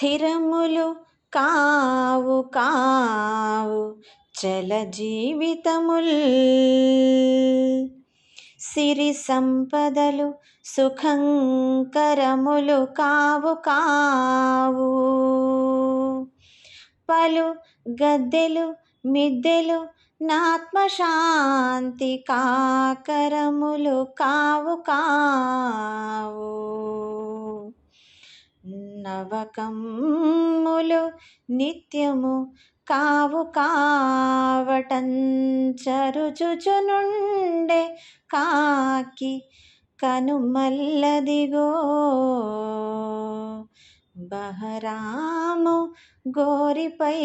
స్థిరములు కావు కావు చల జీవితముల్. సిరి సంపదలు సుఖంకరములు కావు కావు. పలు గద్దెలు మిద్దెలు నాత్మశాంతి కాకరములు కావు కావు. నవకమ్ములు నిత్యము కావు కావటంచరుచుచునుండే కాకి కనుమల్లదిగో. బహరాము గోరిపై